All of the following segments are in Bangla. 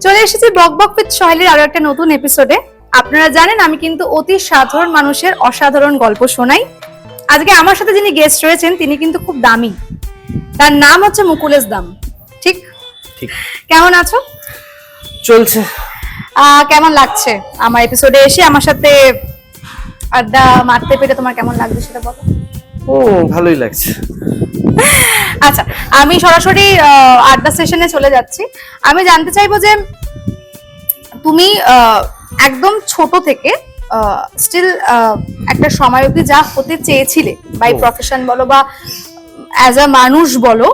চলে এসেছি বক বক উইথ সোহেলের আরও একটা নতুন এপিসোডে আপনারা জানেন আমি কিন্তু অতি সাধারণ মানুষের অসাধারণ গল্প শোনাই। আজকে আমার সাথে যিনি গেস্ট রয়েছেন তিনি কিন্তু খুব দামি। তার নাম হচ্ছে মুকুলেশ দাম। ঠিক? ঠিক। কেমন আছো? চলছে। কেমন লাগছে আমার এপিসোডে এসে? আমার সাথে আড্ডা মারতে পেরে তোমার কেমন লাগছে সেটা বলো। ও ভালোই লাগছে। আচ্ছা আমি সরাসরি আড্ডা সেশনে চলে যাচ্ছি। আমি জানতে চাইব যে তুমি একদম ছোট থেকে স্টিল একটা সময় অবধি যা হতে চেয়েছিলে বাই প্রফেশন বলো বা অ্যাজ আ মানুষ বলো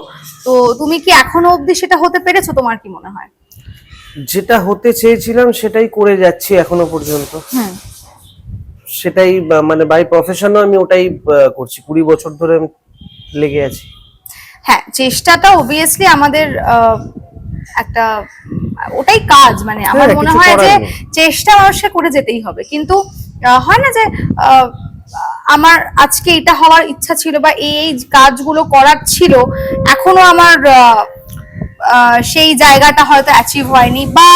তো তুমি কি এখনও অবধি সেটা হতে পেরেছ? তোমার কি মনে হয়? যেটা হতে চেয়েছিলাম সেটাই করে যাচ্ছি এখনও পর্যন্ত। সেটাই মানে বাই প্রফেশনও আমি ওটাই করছি। কুড়ি বছর ধরে লেগে আছি। হ্যাঁ চেষ্টাটা অবভিয়াসলি আমাদের একটা ওটাই কাজ মানে আমার হ্যাঁ, মনে হয় যে চেষ্টা মানুষকে করে যেতেই হবে। কিন্তু হয় না যে আমার আজকে এটা হওয়ার ইচ্ছা ছিল বা এই এই কাজগুলো করার ছিল এখনও আমার আহ, আহ, সেই জায়গাটা হয়তো অ্যাচিভ হয়নি বা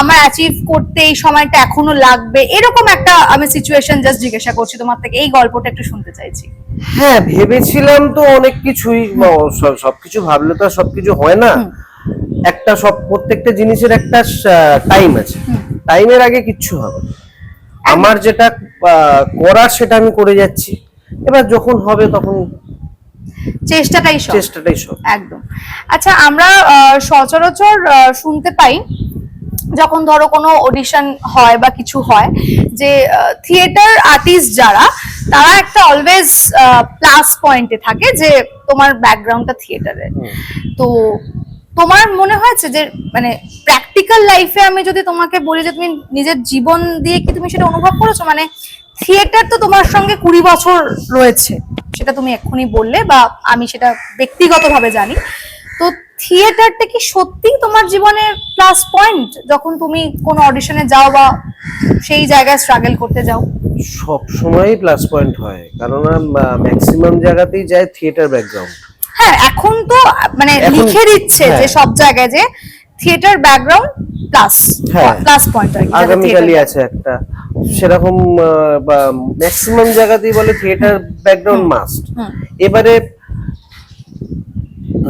আমার অ্যাচিভ করতে এই সময়টা এখনও লাগবে। এরকম একটা আমি সিচুয়েশন জাস্ট জিজ্ঞাসা করছি তোমার থেকে। এই গল্পটা একটু শুনতে চাইছি। হ্যাঁ ভেবেছিলাম তো অনেক কিছুই সবকিছু ভাবলে তো সবকিছু হয় না। একটা সব প্রত্যেকটা জিনিসের একটা টাইম আছে। টাইমের আগে কিচ্ছু হবে আমার যেটা করার সেটা আমি করে যাচ্ছি। এবার যখন হবে তখন চেষ্টাটাই সব। চেষ্টাটাই সব। একদম। আচ্ছা আমরা সচরাচর শুনতে পাই যখন ধরো কোনো অডিশন হয় বা কিছু হয় যে থিয়েটার আর্টিস্ট যারা তারা একটা অলওয়েজ প্লাস পয়েন্টে থাকে যে তোমার ব্যাকগ্রাউন্ডটা থিয়েটারে তো তোমার মনে হয়েছে যে মানে প্র্যাকটিক্যাল লাইফে আমি যদি তোমাকে বলি যে তুমি নিজের জীবন দিয়ে কি তুমি সেটা অনুভব করেছ? মানে থিয়েটার তো তোমার সঙ্গে কুড়ি বছর রয়েছে সেটা তুমি এক্ষুনি বললে বা আমি সেটা ব্যক্তিগতভাবে জানি। তো থিয়েটারটা কি সত্যি তোমার জীবনে প্লাস পয়েন্ট যখন তুমি কোনো অডিশনে যাও বা সেই জায়গায় স্ট্রাগল করতে যাও? সব সময়ই প্লাস পয়েন্ট হয়। কেননা ম্যাক্সিমাম জায়গাতেই যায় থিয়েটার ব্যাকগ্রাউন্ড হ্যাঁ এখন তো মানে লিখে দিচ্ছে যে হ্যাঁ। সব জায়গায় যে থিয়েটার ব্যাকগ্রাউন্ড প্লাস হ্যাঁ। প্লাস পয়েন্ট আর কি যারা আগামীকালই আছে একটা। সেরকম ম্যাক্সিমাম জায়গাতেই বলে থিয়েটার ব্যাকগ্রাউন্ড মাস্ট এবারে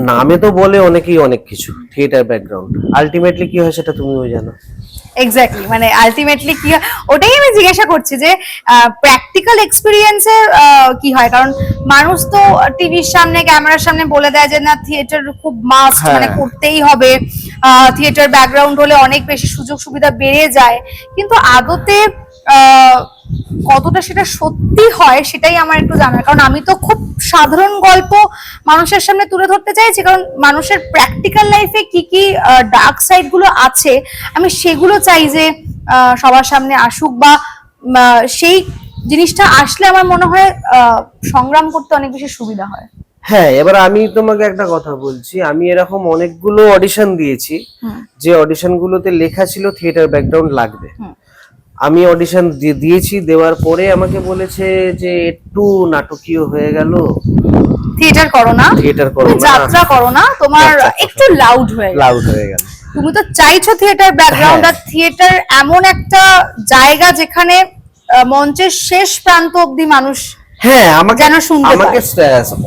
নামে তো বলে অনেকেই অনেক কিছু থিয়েটার ব্যাকগ্রাউন্ড আলটিমেটলি কি হয় সেটা তুমিও জানো। এক্স্যাক্টলি মানে আলটিমেটলি কি হয় ওটাই আমি জিজ্ঞাসা করছি যে প্র্যাকটিক্যাল এক্সপিরিয়েন্সে কি হয়? কারণ মানুষ তো টিভির সামনে ক্যামেরার সামনে বলে দেয় যে না থিয়েটার খুব মাস্ট হ্যাঁ। মানে করতেই হবে। থিয়েটার ব্যাকগ্রাউন্ড হলে অনেক বেশি সুযোগ সুবিধা বেড়ে যায়। কিন্তু আদতে আহ, কতটা সেটা সত্যি হয় সেটাই আমার একটু জানার। কারণ আমি তো খুব সাধারণ গল্প মানুষের সামনে তুলে ধরতে চাইছি কারণ মানুষের প্র্যাকটিক্যাল লাইফে কি কি ডার্ক সাইডগুলো আছে আমি সেগুলো চাই যে সবার সামনে আসুক বা সেই জিনিসটা আসলে আমার মনে হয় আহ, সংগ্রাম করতে অনেক বেশি সুবিধা হয়। হ্যাঁ এবার আমি তোমাকে একটা কথা বলছি। আমি এরকম অনেকগুলো অডিশন দিয়েছি। যে অডিশন গুলোতে লেখা ছিল থিয়েটার ব্যাকগ্রাউন্ড লাগবে। আমি অডিশন দিয়েছি দেওয়ার পরে আমাকে বলেছে যে একটু নাটকীয় হয়ে গেল। থিয়েটার করো না। থিয়েটার করো না। যাত্রা করো না তোমার একটু লাউড হয়ে গেল লাউড হয়ে গেল তুমি তো চাইছো থিয়েটার ব্যাকগ্রাউন্ড। আর থিয়েটার এমন একটা জায়গা যেখানে মঞ্চের শেষ প্রান্ত অবধি মানুষ হ্যাঁ আমাকে আমাকে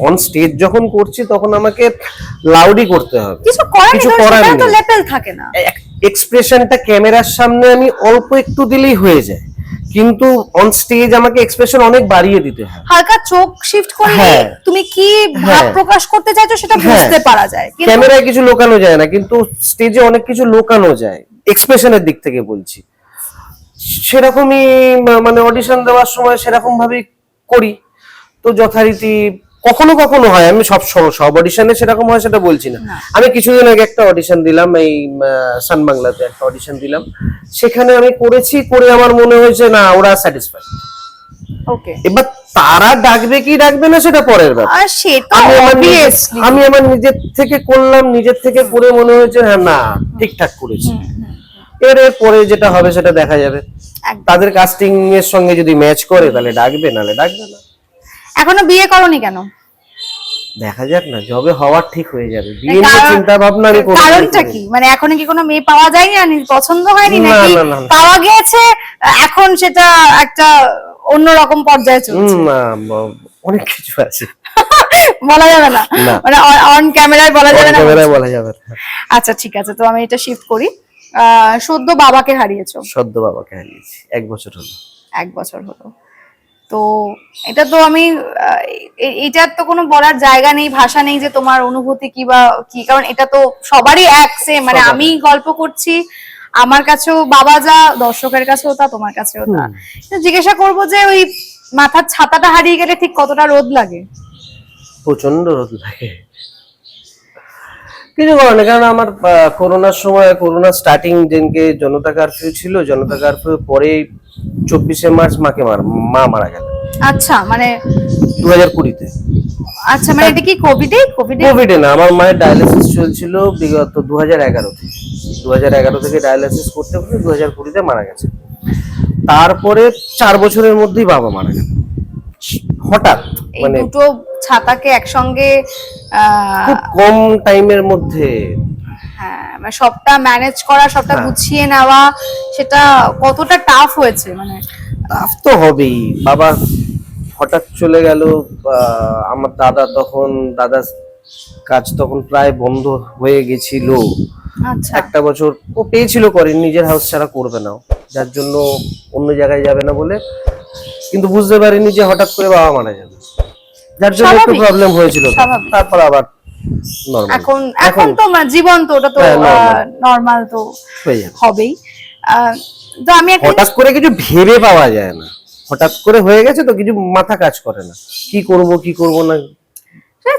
অন স্টেজ যখন করছি তখন আমাকে লাউডই করতে হবে। কিছু করার কিছু করার তো লেভেল থাকে না। এক্সপ্রেশনটা ক্যামেরার সামনে আমি অল্প একটু দিলেই হয়ে যায়। কিন্তু অন স্টেজ আমাকে এক্সপ্রেশন অনেক বাড়িয়ে দিতে হয়। হালকা চোখ শিফট করলে হ্যাঁ। তুমি কি ভাব হ্যাঁ। প্রকাশ করতে চাইছো সেটা হ্যাঁ। বুঝতে পারা যায় ক্যামেরায় কিছু লোকানো যায় না কিন্তু স্টেজে অনেক কিছু লোকানো যায় এক্সপ্রেশনের দিক থেকে বলছি। সেরকমই মানে অডিশন দেওয়ার সময় সেরকম ভাবেই করি। তো যথারীতি কখনো কখনো হয় আমি সব সময় সব অডিশনে সেরকম হয় সেটা বলছি না। আমি কিছুদিন আগে একটা অডিশন দিলাম এই সান বাংলাতে একটা অডিশন দিলাম। সেখানে আমি করেছি করে আমার মনে হয়েছে না ওরা স্যাটিসফাই ওকে এবার তারা ডাকবে কি ডাকবে না সেটা পরের ব্যাপার। আমি আমার নিজের- আমি আমার নিজের থেকে করলাম নিজের থেকে করে মনে হয়েছে হ্যাঁ না ঠিকঠাক করেছি। এর এর পরে যেটা হবে সেটা দেখা যাবে। তাদের কাস্টিং এর সঙ্গে যদি ম্যাচ করে তাহলে ডাকবে নাহলে ডাকবে না। এখনও বিয়ে করনি কেন? দেখা যাক না যবে হওয়ার ঠিক হয়ে যাবে। বিয়ে নিয়ে চিন্তা ভাবনা আমি কোনো কারণটা কি? মানে এখন কি কোনো মেয়ে পাওয়া যায়নি আর নি- পছন্দ হয়নি নাকি। পাওয়া গেছে এখন সেটা একটা অন্যরকম পর্যায়ে চলছে। না, অনেক কিছু আছে। বলা যাবে না। মানে অন ক্যামেরায় বলা যাবে না ক্যামেরায় বলা যাবে আচ্ছা ঠিক আছে তো আমি এটা শিফট করি। সদ্য বাবাকে হারিয়েছো? সদ্য বাবাকে হারিয়েছি। এক বছর হলো। এক বছর হলো। তো এটা তো আমি এটার তো কোনো বলার জায়গা নেই ভাষা নেই যে তোমার অনুভূতি কি বা কি কারণ এটা তো সবারই এক সেম মানে। আমি গল্প করছি আমার কাছেও বাবা যা দর্শকের কাছেও তা তোমার কাছেও তা। জিজ্ঞাসা করব যে ওই মাথার ছাতাটা হারিয়ে গেলে ঠিক কতটা রোদ লাগে? প্রচণ্ড রোদ লাগে। কিছু নেই কারণ আমার করোনার সময় করোনা স্টার্টিং দিনকে জনতা কারফিউ ছিল জনতা কারফিউ পরে চব্বিশে মার্চ মাকে মা মারা গেল। আচ্ছা মানে দু হাজার কুড়িতে। আচ্ছা মানে এটা কি কোভিডে কোভিডে কোভিডে না আমার মায়ের ডায়ালিসিস চলছিল বিগত দু হাজার এগারো থেকে দু হাজার এগারো থেকে ডায়ালিসিস করতে করতে দু হাজার কুড়িতে মারা গেছে। তারপরে চার বছরের মধ্যেই বাবা মারা গেল। হঠাৎ মানে দুটো ছাতাকে একসঙ্গে খুব কম টাইমের মধ্যে। হ্যাঁ মানে সবটা ম্যানেজ করা সবটা হ্যাঁ। গুছিয়ে নেওয়া সেটা কতটা টাফ হয়েছে মানে? টাফ তো হবেই। বাবা হঠাৎ চলে গেল আমার দাদা তখন দাদা কাজ তখন প্রায় বন্ধ হয়ে গেছিল। আচ্ছা। একটা বছর ও পেয়েছিল করে নিজের হাউস ছাড়া করবে না যার জন্য অন্য জায়গায় যাবে না বলে কিন্তু বুঝতে পারিনি যে হঠাৎ করে বাবা মারা যাবে। যার জন্য একটু প্রবলেম হয়েছিল তারপর আবার এখন এখন তো জীবন তো ওটা তো হ্যাঁ। নর্মাল তো হবেই। তো আমি হঠাৎ করে কিছু ভেবে পাওয়া যায় না। হঠাৎ করে হয়ে গেছে তো কিছু মাথা কাজ করে না। কি করব কি করব না?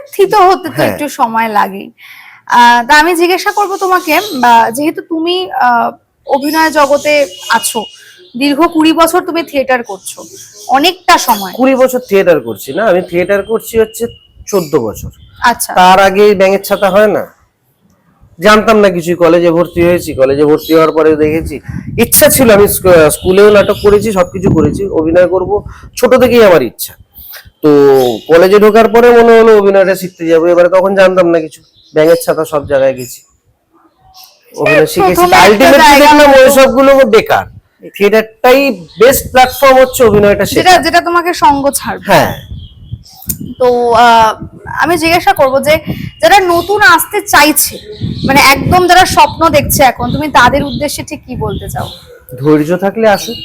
স্থিত হতে তো হ্যাঁ। একটু সময় লাগে। তা আমি জিজ্ঞাসা করব তোমাকে বা, যেহেতু তুমি আহ, অভিনয় জগতে আছো দীর্ঘ কুড়ি বছর তুমি থিয়েটার করছ। অনেকটা সময়। কুড়ি বছর থিয়েটার করছি না আমি থিয়েটার করছি হচ্ছে চোদ্দ বছর। আচ্ছা। তার আগে ব্যাঙের ছাতা হয় না? জানতাম না কিছু কলেজে ভর্তি হয়েছি কলেজে ভর্তি হওয়ার পরে দেখেছি ইচ্ছা ছিল আমি স্কুলেও নাটক করেছি সবকিছু করেছি অভিনয় করব ছোট থেকেই আমার ইচ্ছা। তো কলেজে ঢোকার পরে মনে হলো অভিনয়টা শিখতে যাব এবারে তখন জানতাম না কিছু ব্যাঙের ছাতা সব জায়গায় গেছি। অভিনয় শিখেছি। আলটিমেটলি দেখলাম ওই সবগুলো বেকার। থিয়েটারটাই বেস্ট প্ল্যাটফর্ম হচ্ছে অভিনয়টা যেটা শেখা যেটা তোমাকে সঙ্গ ছাড়বে। হ্যাঁ। তো আমি জিজ্ঞাসা করব যে যারা নতুন আসতে চাইছে মানে একদম যারা স্বপ্ন দেখছে এখন তুমি তাদের উদ্দেশ্যে ঠিক কি বলতে চাও? ধৈর্য থাকলে আসুক।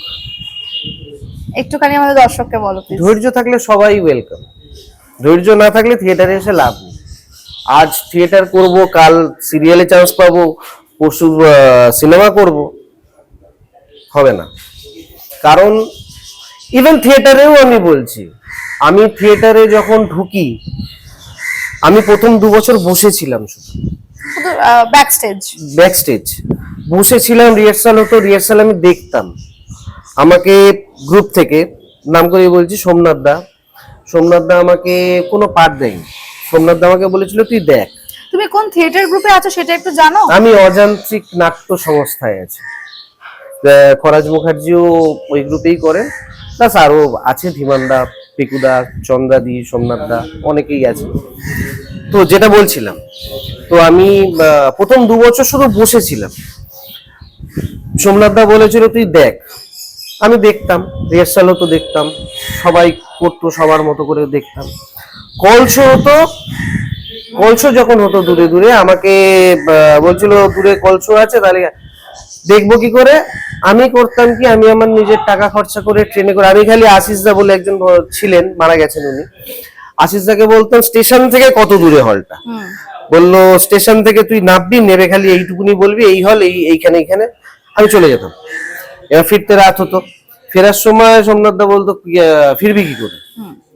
একটুখানি আমাদের দর্শককে বলো ধৈর্য থাকলে সবাই ওয়েলকাম ধৈর্য না থাকলে থিয়েটারে এসে লাভ নেই। আজ থিয়েটার করব কাল সিরিয়ালে চান্স পাবো পরশু সিনেমা করব। হবে না। কারণ ইভেন থিয়েটারেও আমি বলছি আমি থিয়েটারে যখন ঢুকি আমি প্রথম দু বছর বসেছিলাম শুধু। শুধু ব্যাক স্টেজ ব্যাক স্টেজ বসেছিলাম রিহার্সাল হতো রিহার্সাল আমি দেখতাম। আমাকে গ্রুপ থেকে নাম করে বলছি সোমনাথ দা। সোমনাথ দা আমাকে কোনো পার্ট দেয়নি। সোমনাথ দা আমাকে বলেছিল তুই দেখ। তুমি কোন থিয়েটার গ্রুপে আছো সেটা একটু জানো? আমি অযান্ত্রিক নাট্য সংস্থায় আছি। খরাজ মুখার্জিও ওই গ্রুপেই করেন। প্লাস আরও আছে ধীমানদা পিকুদা, চন্দ্রাদি সোমনাথ দা অনেকেই আছে তো যেটা বলছিলাম, তো আমি প্রথম দু বছর শুধু বসেছিলাম। সোমনাথ দা বলেছিল, তুই দেখ। আমি দেখতাম রিহার্সাল হতো দেখতাম, সবাই করতো, সবার মতো করে দেখতাম। কলসো হতো কলসো যখন হতো দূরে দূরে, আমাকে বলছিল, দূরে কলসো আছে, তাহলে দেখব কি করে? আমি করতাম কি আমি আমার নিজের টাকা খরচা করে ট্রেনে করে আমি খালি আশিস দা বলে একজন ছিলেন মারা গেছেন উনি। আশিস দাকে বলতাম স্টেশন থেকে কত দূরে হলটা? বলল স্টেশন থেকে তুই নামবি নেবে খালি এইটুকুনি বলবি এই হল এই এইখানে এইখানে। আমি চলে যেতাম। এবার ফিরতে রাত হতো। ফেরার সময় সোমনাথ দা বলতো ফিরবি কি করে?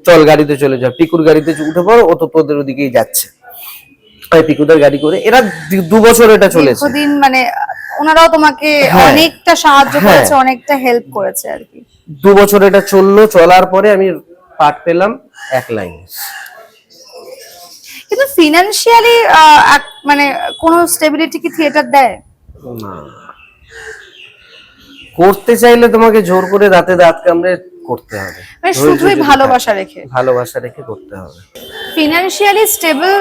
চল গাড়িতে চলে যা পিকুর গাড়িতে উঠে পড় ও তো তোদের ওদিকেই যাচ্ছে। পিকুদার গাড়ি করে। এরা দু- বছর এটা চলেছে। মানে ওনারাও তোমাকে হ্যাঁ। অনেকটা সাহায্য হ্যাঁ। করেছে অনেকটা হেল্প করেছে আর কি দু বছর এটা চলল চলার পরে আমি পাঠ পেলাম এক লাইন কিন্তু ফিনান্সিয়ালি মানে কোনো স্টেবিলিটি কি থিয়েটার দেয় না করতে চাইলে তোমাকে জোর করে দাঁতে দাঁত কামড়ে করতে হবে। মানে শুধুই ভালোবাসা রেখে। ভালোবাসা রেখে করতে হবে। ফিনান্সিয়ালি স্টেবল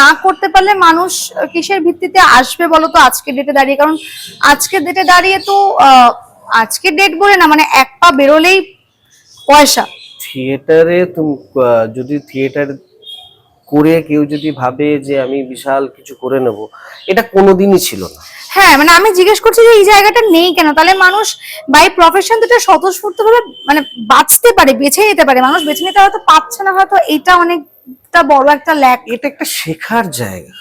না করতে পারলে মানুষ কিসের ভিত্তিতে আসবে বলো তো আজকের ডেটে দাঁড়িয়ে? কারণ আজকের ডেটে দাঁড়িয়ে তো আহ, আজকের ডেট বলে না মানে এক পা বেরোলেই পয়সা। থিয়েটারে তুমি যদি থিয়েটার করে কেউ যদি ভাবে যে আমি বিশাল কিছু করে নেব এটা কোনোদিনই ছিল না। হ্যাঁ মানে আমি জিজ্ঞেস করছি যে এই জায়গাটা নেই কেন? তাহলে মানুষ বাই প্রফেশন এটা স্বতঃস্ফূর্ত ভাবে মানে বাঁচতে পারে বেছে নিতে পারে। মানুষ বেছে নিতে হয়তো পাচ্ছে না হয়তো এটা অনেকটা বড় একটা ল্যাক এটা একটা শেখার জায়গা।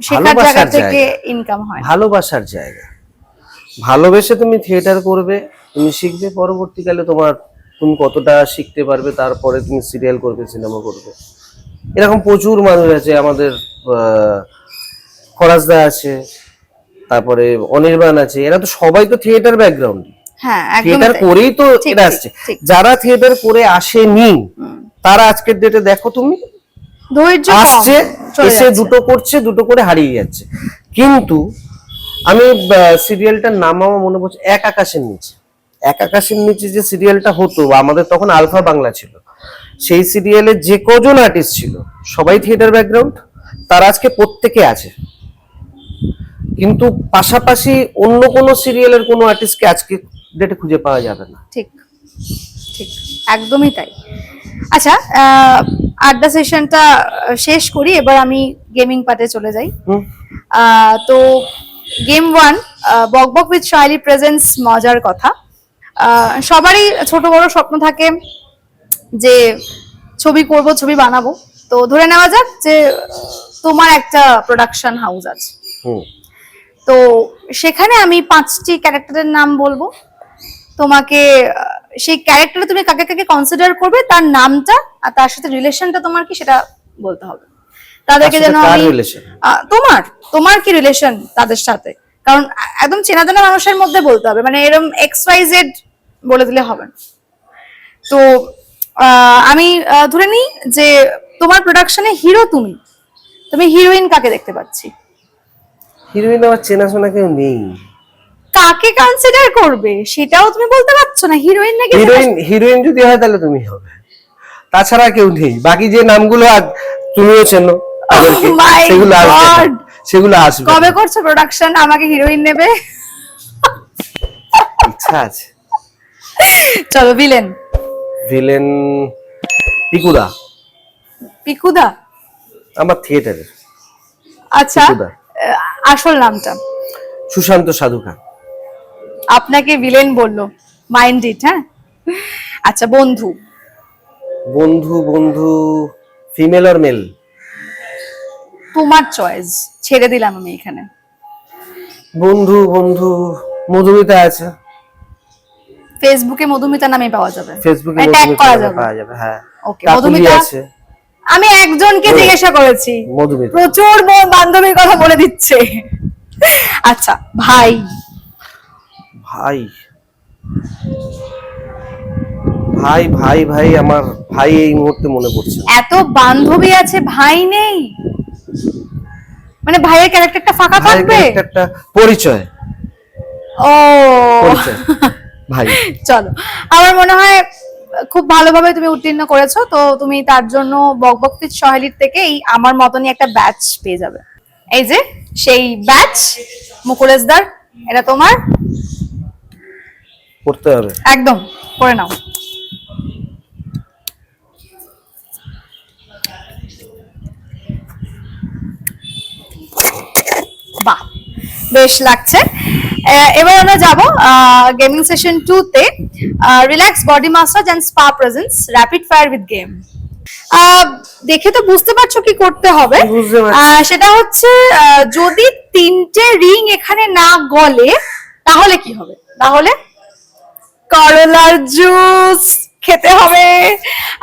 শেখার জায়গা থেকে ইনকাম হয়। ভালোবাসার জায়গা। ভালোবেসে তুমি থিয়েটার করবে তুমি শিখবে পরবর্তীকালে তোমার তুমি কতটা শিখতে পারবে তারপরে তুমি সিরিয়াল করবে সিনেমা করবে। এরকম প্রচুর মানুষ আছে আমাদের আহ, ফরাজদা আছে তারপরে অনির্বাণ আছে এরা তো সবাই তো থিয়েটার ব্যাকগ্রাউন্ড হ্যাঁ থিয়েটার করেই তো এরা আসছে। যারা থিয়েটার করে আসেনি তারা আজকের ডেটে দেখো তুমি? আসছে এসে দুটো করছে দুটো করে হারিয়ে যাচ্ছে। কিন্তু আমি সিরিয়ালটার নাম আমার মনে পড়ছে এক আকাশের নিচে। এক আকাশের নিচে যে সিরিয়ালটা হতো আমাদের তখন আলফা বাংলা ছিল সেই সিরিয়ালে যে কজন আর্টিস্ট ছিল সবাই থিয়েটার ব্যাকগ্রাউন্ড তার আজকে প্রত্যেকে আছে। কিন্তু পাশাপাশি অন্য কোনো সিরিয়ালের কোনো আর্টিস্টকে আজকে ডেটে খুঁজে পাওয়া যাবে না। ঠিক ঠিক একদমই তাই। আচ্ছা আড্ডা সেশনটা শেষ করি এবার আমি গেমিং পার্টে চলে যাই। তো গেম ওয়ান বক বক উইথ শাইলি প্রেজেন্স মজার কথা। সবারই ছোট বড় স্বপ্ন থাকে যে ছবি করব ছবি বানাবো। তো ধরে নেওয়া যাক যে তোমার একটা প্রোডাকশন হাউস আছে। তো সেখানে আমি পাঁচটি ক্যারেক্টারের নাম বলব। তোমাকে সেই ক্যারেক্টারে তুমি কাকে কাকে কনসিডার করবে তার নামটা আর তার সাথে রিলেশনটা তোমার কি সেটা বলতে হবে। তাদেরকে যেন আমি তোমার তোমার কি রিলেশন তাদের সাথে? কারণ একদম চেনা জানা মানুষের মধ্যে বলতে হবে মানে এরকম এক্স ওয়াই জেড বলে দিলে হবে না। তো আমি ধরে নিই যে তোমার প্রোডাকশনে হিরো তুমি। তুমি হিরোইন কাকে দেখতে পাচ্ছি? হিরোইন আমার চেনাশোনা কেউ নেই। কাকে কনসিডার করবে? সেটাও তুমি বলতে পারছ না হিরোইন নাকি হিরোইন হিরোইন যদি হয় তাহলে তুমি হবে। তাছাড়া কেউ নেই। বাকি যে নামগুলো আজ তুমিও চেনো Oh সেগুলো আসবে সেগুলো আসবে কবে করছ প্রোডাকশন আমাকে হিরোইন নেবে? ইচ্ছা আছে। চলো ভিলেন ভিলেন পিকুদা। পিকুদা? আমার থিয়েটারের আচ্ছা। আসল নামটা? সুশান্ত সাধুকা। আপনাকে ভিলেন বলল। মাইন্ড ইট হ্যাঁ? আচ্ছা বন্ধু। বন্ধু বন্ধু ফিমেল আর মেল তোমার চয়েস ছেড়ে দিলাম আমি এখানে। বন্ধু বন্ধু মধুমিতা আছে। ফেসবুকে মধুমিতা নামে পাওয়া যাবে। ফেসবুকে মধুমিতা করা যাবে। পাওয়া যাবে হ্যাঁ। ওকে মধুমিতা? আছে। আমি একজনকে জিজ্ঞাসা করেছি। প্রচুর বান্ধবীর কথা বলে দিচ্ছে। আচ্ছা ভাই। ভাই। ভাই ভাই ভাই আমার ভাই এই মুহূর্তে মনে পড়ছে। এত বান্ধবী আছে ভাই নেই। মানে ভাইয়ের ক্যারেক্টারটা ফাঁকা থাকবে? ক্যারেক্টারটা পরিচয়। ও। ভাই। চলো। আমার মনে হয় খুব ভালোভাবে তুমি উত্তীর্ণ করেছ তো তুমি তার জন্য বকবক্তির সহেলির থেকে এই আমার মতনই একটা ব্যাচ পেয়ে যাবে। এই যে সেই ব্যাচ মুকুলেশদার এটা তোমার? করতে হবে। একদম করে নাও। বাহ। বেশ লাগছে। এবার আমরা যাব গেমিং সেশন টু তে। Relax body massage and spa presence rapid fire with game দেখে তো বুঝতে পারছ কি করতে হবে। সেটা হচ্ছে যদি তিনটে রিং এখানে না গলে তাহলে কি হবে? তাহলে করলার জুস খেতে হবে।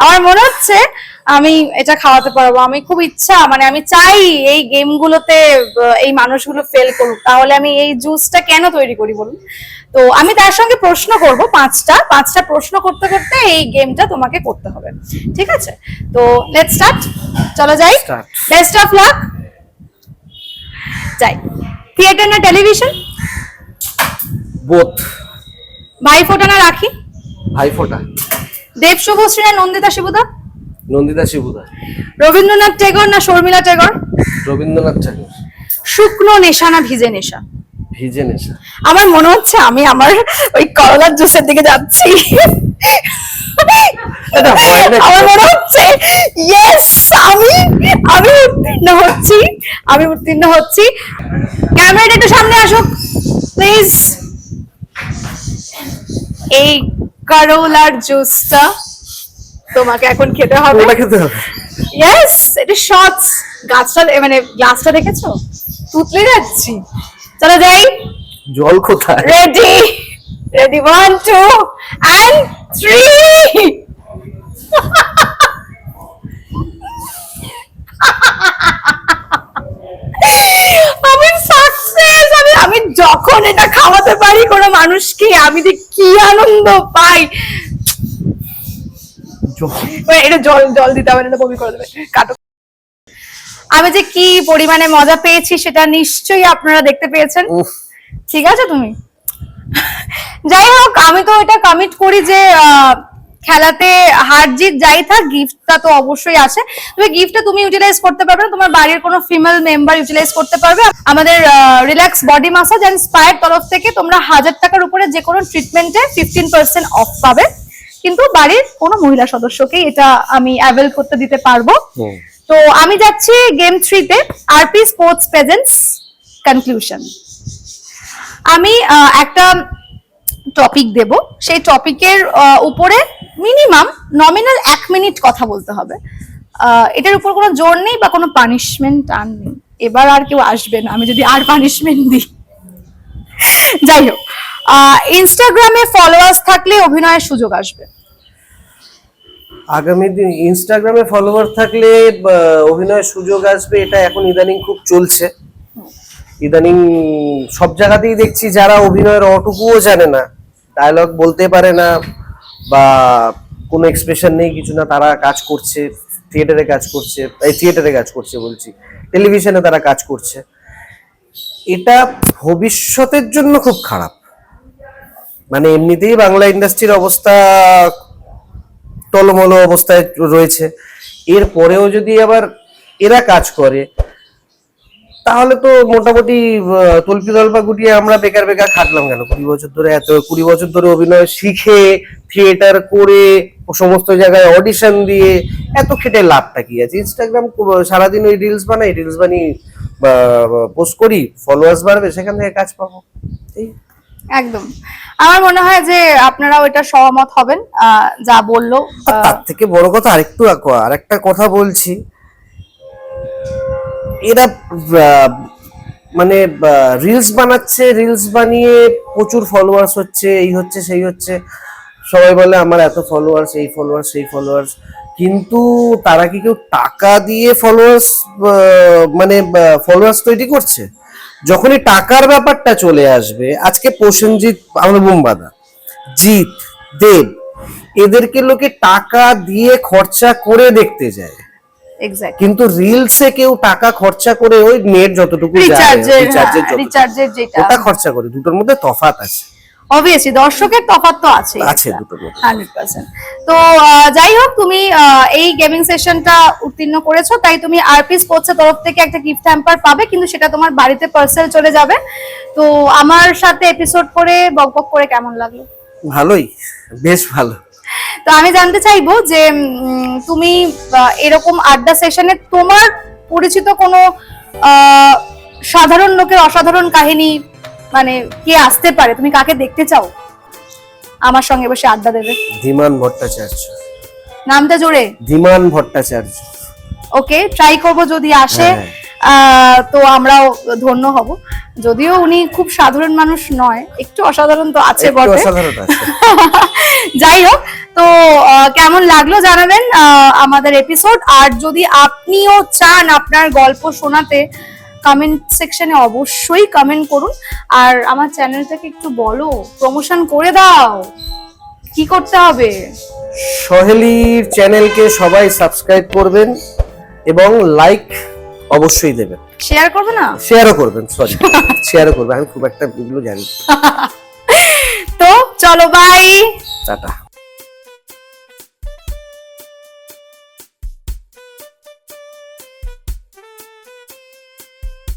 আমার মনে হচ্ছে আমি এটা খাওয়াতে পারব। আমি খুব ইচ্ছা মানে আমি চাই এই গেমগুলোতে এই মানুষগুলো ফেল করুক। তাহলে আমি এই জুসটা কেন তৈরি করি বলুন? তো আমি তার সঙ্গে প্রশ্ন করব পাঁচটা। পাঁচটা প্রশ্ন করতে করতে এই গেমটা তোমাকে করতে হবে। ঠিক আছে? তো লেট স্টার্ট চলো যাই। বেস্ট অফ লাক যাই। থিয়েটার না টেলিভিশন বোথ ভাই ফোটা না রাখি? ভাই ফোটা দেব শুভশ্রী না নন্দিতা শিবুদা? নন্দিতা শিবুদা রবীন্দ্রনাথ টেগর না শর্মিলা টেগর? রবীন্দ্রনাথ ঠাকুর। শুকনো নেশা না ভিজে নেশা? ভিজে নেশা। আমার মনে হচ্ছে আমি আমার ওই করলার জুসের দিকে যাচ্ছি। আমার মনে হচ্ছে ইয়েস আমি আমি উত্তীর্ণ হচ্ছি আমি উত্তীর্ণ হচ্ছি। ক্যামেরাটা একটু সামনে আসুক প্লিজ এই করলার জুসটা তোমাকে এখন খেতে হবে। ওটা খেতে হবে। ইয়েস এটা শর্টস গাছটা মানে গ্লাসটা দেখেছ? তুতলে যাচ্ছি। চলো যাই। জল কোথায়? Ready ready one two and three আমি সাকসেস আমি আমি যখন এটা খাওয়াতে পারি কোনো মানুষকে আমি যে কি আনন্দ পাই। এটা জল জল দিতে হবে এটা বমি করে দেবে। কাটো। আমি যে কি পরিমাণে মজা পেয়েছি সেটা নিশ্চয়ই আপনারা দেখতে পেয়েছেন। ঠিক আছে তুমি? যাই হোক আমি তো এটা কমিট করি যে আহ, খেলাতে হার জিত যাই থাক গিফটটা তো অবশ্যই আসে তবে গিফটটা তুমি ইউটিলাইজ করতে পারবে না তোমার বাড়ির কোনো ফিমেল মেম্বার ইউটিলাইজ করতে পারবে। আমাদের রিল্যাক্স বডি মাসাজ অ্যান্ড স্পায়ের তরফ থেকে তোমরা হাজার টাকার উপরে যে কোনো ট্রিটমেন্টে ফিফটিন পার্সেন্ট অফ পাবে। কিন্তু বাড়ির কোনো মহিলা সদস্যকেই এটা আমি অ্যাভেল করতে দিতে পারব। তো আমি যাচ্ছি গেম থ্রিতে আরপি স্পোর্টস প্রেজেন্স কনক্লুশন আমি একটা টপিক দেব। সেই টপিকের উপরে মিনিমাম নমিনাল এক মিনিট কথা বলতে হবে। আহ, এটার উপর কোনো জোর নেই বা কোনো পানিশমেন্ট আর নেই। এবার আর কেউ আসবে না। আমি যদি আর পানিশমেন্ট দিই। যাই হোক ইনস্টাগ্রামে ফলোয়ার্স থাকলে অভিনয়ের সুযোগ আসবে। আগামী দিন ইনস্টাগ্রামে ফলোয়ার থাকলে অভিনয়ের সুযোগ আসবে, এটা এখন ইদানিং খুব চলছে। ইদানিং সব জায়গাতেই দেখছি যারা অভিনয়ের অটুকুও জানে না ডায়লগ বলতে পারে না, বা কোনো এক্সপ্রেশন নেই, কিছু না, তারা কাজ করছে থিয়েটারে কাজ করছে, এই থিয়েটারে কাজ করছে বলছি। টেলিভিশনে তারা কাজ করছে। এটা ভবিষ্যতের জন্য খুব খারাপ। মানে এমনিতেই বাংলা ইন্ডাস্ট্রির অবস্থা টলমল অবস্থায় রয়েছে। এর পরেও যদি আবার এরা কাজ করে তাহলে তো মোটামুটি আহ, তল্পি দল্পা গুটিয়ে আমরা বেকার বেকার খাটলাম কেন? কুড়ি বছর ধরে এত কুড়ি বছর ধরে অভিনয় শিখে থিয়েটার করে সমস্ত জায়গায় অডিশন দিয়ে এত খেটে লাভটা কি আছে? ইনস্টাগ্রাম সারাদিন ওই রিলস বানাই রিলস বানিয়ে পোস্ট করি ফলোয়ার্স বাড়বে সেখান থেকে কাজ পাবো। এই। একদম। আমার মনে হয় যে আপনারা ওইটা সহমত হবেন যা বলল তার থেকে বড় কথা আরেকটু আর একটা কথা বলছি। এরা মানে রিলস বানাচ্ছে রিলস বানিয়ে প্রচুর ফলোয়ার্স হচ্ছে এই হচ্ছে সেই হচ্ছে। সবাই বলে আমার এত ফলোয়ার্স এই ফলোয়ার্স সেই ফলোয়ার্স কিন্তু তারা কি কেউ টাকা দিয়ে ফলোয়ার্স মানে ফলোয়ার্স তৈরি করছে? যখনই টাকার ব্যাপারটা চলে আসবে আজকে প্রসেনজিৎ আমাদের বুমবাদা জিৎ দেব এদেরকে লোকে টাকা দিয়ে খরচা করে দেখতে যায়। কিন্তু রিলসে কেউ টাকা খরচা করে ওই নেট যতটুকু যায় রিচার্জের রিচার্জের যেটা। ওটা খরচা করে দুটোর মধ্যে তফাৎ আছে। অবভিয়াসলি দর্শকের তফাৎ তো আছে আছে হান্ড্রেড পার্সেন্ট। তো যাই হোক তুমি এই গেমিং সেশনটা উত্তীর্ণ করেছ তাই তুমি আরপি স্পোর্টস এর তরফ থেকে একটা গিফট হ্যাম্পার পাবে কিন্তু সেটা তোমার বাড়িতে পার্সেল চলে যাবে। তো আমার সাথে এপিসোড করে বকবক করে কেমন লাগল? ভালোই বেশ ভালো। তো আমি জানতে চাইব যে তুমি এরকম আড্ডা সেশনে তোমার পরিচিত কোনো সাধারণ লোকের অসাধারণ কাহিনী মানে কে আসতে পারে? তুমি কাকে দেখতে চাও? আমার সঙ্গে বসে আড্ডা দেবে। ধীমান ভট্টাচার্য। নামটা জোরে? ধীমান ভট্টাচার্য। ওকে ট্রাই করব যদি আসে। হ্যাঁ। আহ, তো আমরাও ধন্য হব। যদিও উনি খুব সাধারণ মানুষ নয় একটু অসাধারণ তো আছে বটে। যাই হোক তো কেমন লাগল জানাবেন আহ, আমাদের এপিসোড আর যদি আপনিও চান আপনার গল্প শোনাতে কমেন্ট সেকশনে অবশ্যই কমেন্ট করুন। আর আমার চ্যানেলটাকে একটু বলো প্রমোশন করে দাও। কি করতে হবে? সহেলির চ্যানেলকে সবাই সাবস্ক্রাইব করবেন এবং লাইক অবশ্যই দেবেন। শেয়ার করবে না? শেয়ারও করবেন সরি শেয়ারও করবেন আমি খুব একটা এগুলো জানি তো চলো বাই টাটা।